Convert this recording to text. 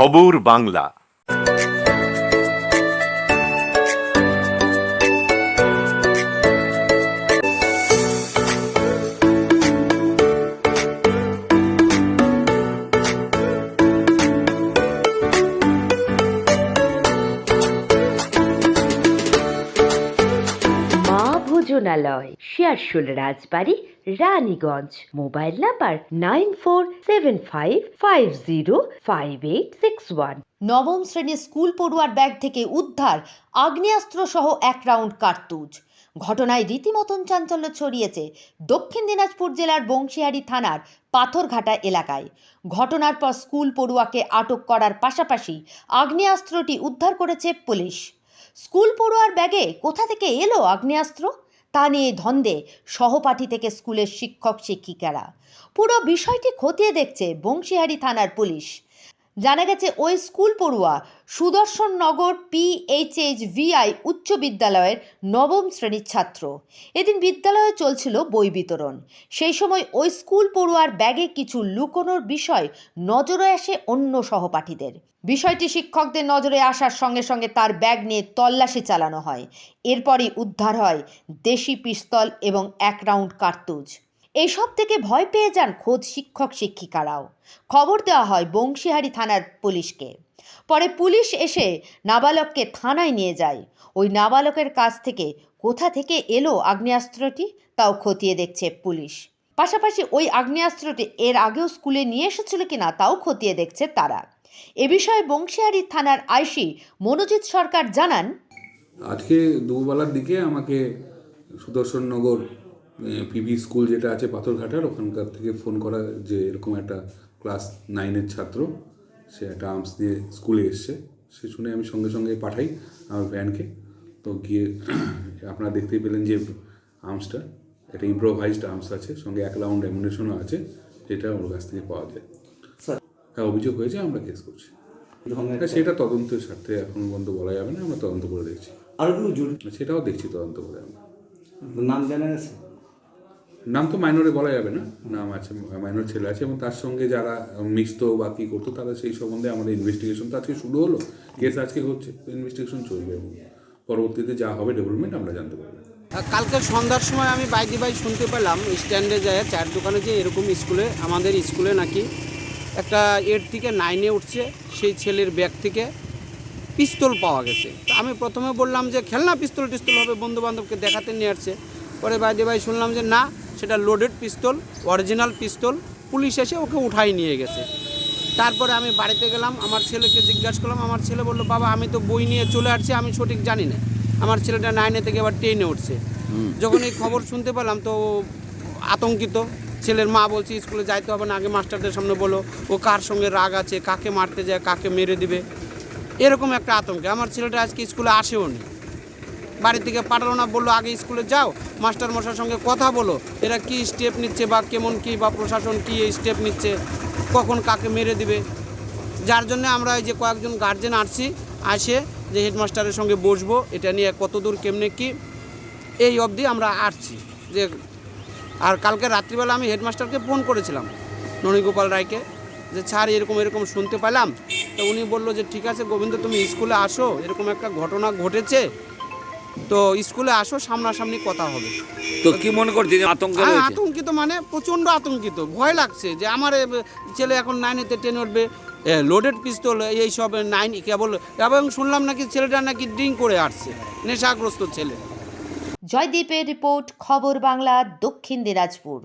খবর Bangla. ভোজনালয় Searsole Rajbari, Raniganj. Mobile number nine four seven five five zero, five eight six one. নবম শ্রেণির school পড়ুয়ার bag থেকে উদ্ধার, আগ্নেয়াস্ত্র সহ এক রাউন্ড কার্তুজ। ঘটনায় রীতিমতন চাঞ্চল্য ছড়িয়েছে দক্ষিণ দিনাজপুর জেলার বংশিয়ারি থানার পাথরঘাটা এলাকায়। ঘটনার পর স্কুল পড়ুয়াকে আটক করার পাশাপাশি আগ্নেয়াস্ত্রটি উদ্ধার করেছে পুলিশ। স্কুল পড়ুয়ার ব্যাগে কোথা থেকে এলো আগ্নেয়াস্ত্র? তা নিয়ে ধন্দে সহপাঠী থেকে স্কুলের শিক্ষক শিক্ষিকারা পুরো বিষয়টি খতিয়ে দেখছে বংশিহারি থানার পুলিশ। জানা গেছে, ওই স্কুল পড়ুয়া সুদর্শন নগর পিএইচএইচ ভিআই উচ্চ বিদ্যালয়ের নবম শ্রেণির ছাত্র। এদিন বিদ্যালয়ে চলছিল বই বিতরণ। সেই সময় ওই স্কুল পড়ুয়ার ব্যাগে কিছু লুকোনোর বিষয় নজরে আসে অন্য সহপাঠীদের। বিষয়টি শিক্ষকদের নজরে আসার সঙ্গে সঙ্গে তার ব্যাগ নিয়ে তল্লাশি চালানো হয়। এরপরই উদ্ধার হয় দেশি পিস্তল এবং এক রাউন্ড কার্তুজ। এসব থেকে ভয় পেয়ে যান খোদ শিক্ষক শিক্ষিকারাও। খবর দেওয়া হয় বংশীহারি থানার পুলিশকে। পরে পুলিশ এসে নাবালককে থানায় নিয়ে যায়। ওই নাবালকের কাছ থেকে কোথা থেকে এলো আগ্নেয়াস্ত্রটি? তাও খতিয়ে দেখছে পুলিশ। পাশাপাশি ওই আগ্নেয়াস্ত্রটি এর আগেও স্কুলে নিয়ে এসেছিল কিনা তাও খতিয়ে দেখছে তারা। এ বিষয়ে বংশীহারি থানার আইসি মনোজিৎ সরকার জানান, আজকে দুবেলার দিকে আমাকে সুদর্শননগর পিভি স্কুল যেটা আছে পাথরঘাটার ওখানকার থেকে ফোন করা যে এরকম একটা ক্লাস নাইনের ছাত্র সে একটা আর্মস দিয়ে স্কুলে এসছে। সে শুনে আমি সঙ্গে সঙ্গে পাঠাই আমার ভ্যানকে তো গিয়ে আপনারা দেখতেই পেলেন যে আর্মসটা একটা ইম্প্রোভাইজড আর্মস আছে সঙ্গে এক রাউন্ড অ্যামুনেশনও আছে যেটা ওর কাছ থেকে পাওয়া যায়। হ্যাঁ অভিযোগ হয়েছে আমরা কেস করছি। হ্যাঁ, সেটা তদন্তের স্বার্থে এখন পর্যন্ত বলা যাবে না আমরা তদন্ত করে দেখছি। আরও জুড়ে সেটাও দেখছি তদন্ত করে আমরা। নাম জানা গেছে? নাম তো মাইনরে বলা যাবে না, নাম আছে, মাইনর ছেলে আছে এবং তার সঙ্গে যারা মিশতো বা কী করতো তারা সেই সম্বন্ধে আমাদের ইনভেস্টিগেশন তো আজকে শুরু হলো কেস আজকে হচ্ছে ইনভেস্টিগেশন চলবে এবং পরবর্তীতে যা হবে ডেভেলপমেন্ট আমরা জানতে পারব। কালকে সন্ধ্যার সময় আমি বাইদি বাই শুনতে পেলাম স্ট্যান্ডে যায়, চায়ের দোকানে যে এরকম স্কুলে, আমাদের স্কুলে নাকি একটা এইট থেকে নাইনে উঠছে, সেই ছেলের ব্যাগ থেকে পিস্তল পাওয়া গেছে। তো আমি প্রথমে বললাম যে, খেলনা পিস্তল টিস্তল হবে বন্ধু বান্ধবকে দেখাতে নিয়ে আসছে। পরে বাইদি ভাই শুনলাম যে, না সেটা loaded pistol original pistol police এসে ওকে উঠাই নিয়ে গেছে। তারপরে আমি বাড়িতে গেলাম আমার ছেলেকে জিজ্ঞাসা করলাম আমার ছেলে বলল বাবা আমি তো বই নিয়ে চলে আসছি আমি সঠিক জানি না। আমার ছেলেটা নাইনে থেকে আবার টেনে উঠছে। যখন এই খবর শুনতে পেলাম তো আতঙ্কিত। ছেলের মা বলছে স্কুলে যাইতে হবে না আগে মাস্টারদের সামনে বলো ও কার সঙ্গে রাগ আছে কাকে মারতে যায় কাকে মেরে দিবে? এরকম একটা আতঙ্কে। আমার ছেলেটা আজকে স্কুলে আসেও নি। বাড়ি থেকে পাঠালো না, বলল, আগে স্কুলে যাও, মাস্টার মশার সঙ্গে কথা বলো, এরা কি স্টেপ নিচ্ছে বা কেমন কি বা প্রশাসন কি এই স্টেপ নিচ্ছে, কখন কাকে মেরে দিবে? যার জন্য আমরা এই যে কয়েকজন গার্জেন আসছি, আসে যে হেডমাস্টারের সঙ্গে বসবো, এটা নিয়ে কতদূর, কেমনে কি, এই অবধি আমরা আসছি। যে, আর কালকে রাত্রিবেলা আমি হেডমাস্টারকে ফোন করেছিলাম, ননীগোপাল রায়কে, যে, স্যার, এরকম এরকম শুনতে পেলাম। তো উনি বলল যে, ঠিক আছে গোবিন্দ, তুমি স্কুলে আসো, এরকম একটা ঘটনা ঘটেছে তো স্কুলে আসো সামনাসামনি কথা হবে। তো কি মনে করছে যে আতঙ্ক হ্যাঁ, রয়েছে? আতঙ্কিত মানে প্রচণ্ড আতঙ্কিত ভয় লাগছে যে আমার এ, ছেলে এখন নাইনেতে টেন উঠবে লোডেড পিস্তল এইসব নাইন কেবল এবং শুনলাম নাকি ছেলেটা নাকি ড্রিঙ্ক করে আসছে নেশাগ্রস্ত ছেলে। জয়দীপের রিপোর্ট খবর বাংলা দক্ষিণ দিনাজপুর।